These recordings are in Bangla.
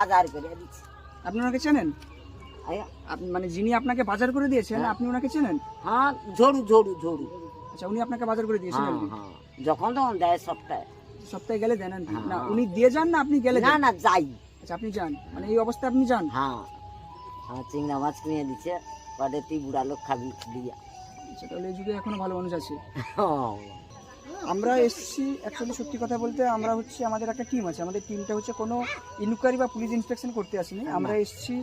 হাজার করে দিচ্ছে আপনি ওনাকে চেনেন? মানে যিনি আপনাকে বাজার করে দিয়েছেন হ্যাঁ। আপনি ওনাকে চেনেন? হ্যাঁ ঝড়ু ঝড়ু ঝড়ু আচ্ছা উনি আপনাকে বাজার করে দিয়েছেন হ্যাঁ? হ্যাঁ। যখন তখন দেয় সপ্তাহে। সপ্তাহে গেলে দেন। না? উনি দিয়ে যান না আপনি গেলে না না যাই। আচ্ছা আপনি যান। মানে এই অবস্থায় আপনি যান? হ্যাঁ। হ্যাঁ চিংড়া মাছ কিনে দিচ্ছে কটে তুই বুড়া লোক খাবি দিয়া। আচ্ছা তাহলে এই যুগে এখনও ভালো মানুষ আছে। আমরা এসছি অ্যাকচুয়ালি সত্যি কথা বলতে আমরা হচ্ছে আমাদের একটা টিম আছে। আমাদের টিমটা হচ্ছে কোনো ইনকোয়ারি বা পুলিশ ইন্সপেকশন করতে আসিনি। আমরা এসছি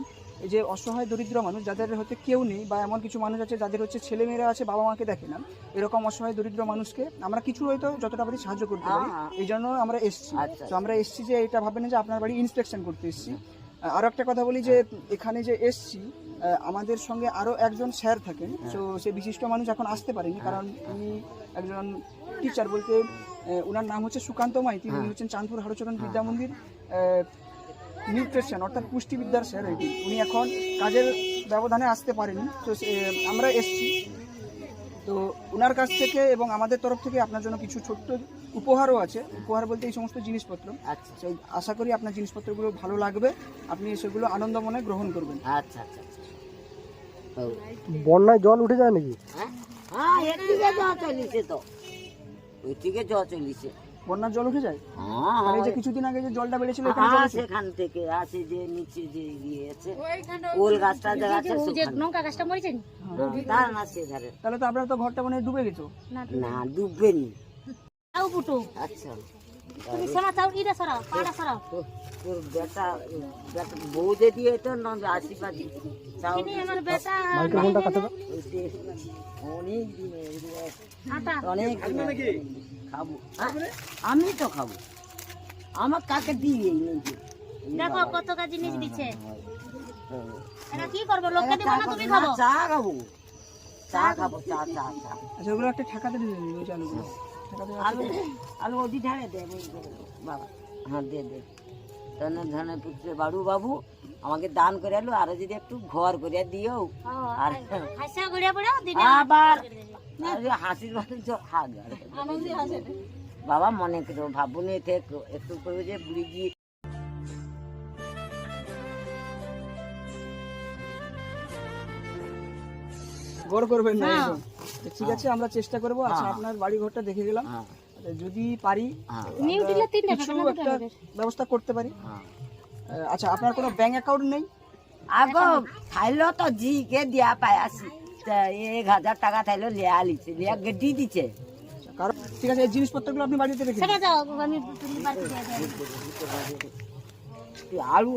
এই যে অসহায় দরিদ্র মানুষ যাদের হয়তো কেউ নেই বা এমন কিছু মানুষ আছে যাদের হচ্ছে ছেলেমেয়েরা আছে বাবা মাকে দেখে না এরকম অসহায় দরিদ্র মানুষকে আমরা কিছু হয়তো যতটা পারি সাহায্য করতে পারি। এই জন্য আমরা এসছি। আচ্ছা। তো আমরা এসছি যে এটা ভাবেন যে আপনার বাড়ি ইন্সপেকশন করতে এসছি। আরও একটা কথা বলি যে এখানে যে এসছি আমাদের সঙ্গে আরও একজন স্যার থাকেন। তো সে বিশিষ্ট মানুষ এখন আসতে পারেনি কারণ উনি একজন টিচার বলতে ওনার নাম হচ্ছে সুকান্ত মাই। তিনি হ্যাঁ। হচ্ছেন চাঁদপুর হরচরণ বিদ্যা মন্দির নিউট্রিশন অর্থাৎ পুষ্টিবিদ্যার স্যার এটি। উনি এখন কাজের ব্যবধানে আসতে পারেনি। তো সে- আমরা এসছি। তো ওনার কাছ থেকে এবং আমাদের তরফ থেকে আপনার জন্য কিছু ছোট্ট উপহারও আছে। উপহার বলতে এই সমস্ত জিনিসপত্র। আচ্ছা। সেই আশা করি আপনার জিনিসপত্রগুলো ভালো লাগবে। আপনি সেগুলো আনন্দ মনে গ্রহণ করবেন। আচ্ছা আচ্ছা আচ্ছা। ও, বন্যায় জল উঠে যায় নাকি? হ্যাঁ? হ্যাঁ এদিকে জল চলিছে তো। ওইদিকে জল চলিছে। বন্যার জল উঠে যায়? হ্যাঁ মানে এই যে কিছুদিন আগে যে জলটা বেড়েছিল এখানে জল হ্যাঁ, আছে? সেখান থেকে আছে যে নিচে যে ইয়ে আছে ওল গাছটা যে আছে। লঙ্কা গাছটা মরেছেন হ্যাঁ, তার না সে ধারে তাহলে তো আপনার তো ঘরটা মানে ডুবে গেছো? না ডুববে নি তাও বুটু আচ্ছা। তুমি সেমা চাও ইটা সরাও পাড়া সরাও। তো- তোর বেটা বেটা বউ যে দিয়ে তো না আশীর্বাদ। চাও তিনি আমার বেটা অনেক দিন আটা। অনেক খাব। হ্যাঁ, আমি তো খাব। আমার কাকে দিয়ে দেখো কত কা জিনিস দিচ্ছে। হ্যাঁ। এটা কি করব? লোককে দিব না তুমি খাব। চা খাব। চা খাব চা চা চা। আচ্ছা ওগুলো একটা ঠেকাতে দিয়ে দিন ওই চালুগুলো আলু আলু ওদি ধারে দে বাবা। হ্যাঁ দে দে। ধনে ধনে পুত্রে বাড়ু বাবু আমাকে দান করে আলো আরও যদি একটু ঘর করে দিও। আর আবার আরে হাসির বাড়ি তো হাত বাবা মনে করো ভাবুন এতে একটু- একটু করে যে বুড়ি গিয়ে গড় করবেন না হ্যাঁ। ঠিক আছে আমরা চেষ্টা করব। আচ্ছা হ্যাঁ। আপনার বাড়ি ঘরটা দেখে গেলাম। হ্যাঁ। আচ্ছা, যদি পারি নিউ দিলে তিনটা কিছু একটা ব্যবস্থা করতে পারি। আচ্ছা আপনার কোনো ব্যাংক অ্যাকাউন্ট নেই? আগো খাইলো তো জি কে দিয়া পাই আসি। এক হাজার টাকা থাইলো লিয়া লিছে লিয়া গেডি দিছে। কারণ ঠিক আছে এই জিনিসপত্রগুলো আপনি বাড়িতে রেখে সেটা আমি দিয়ে আলু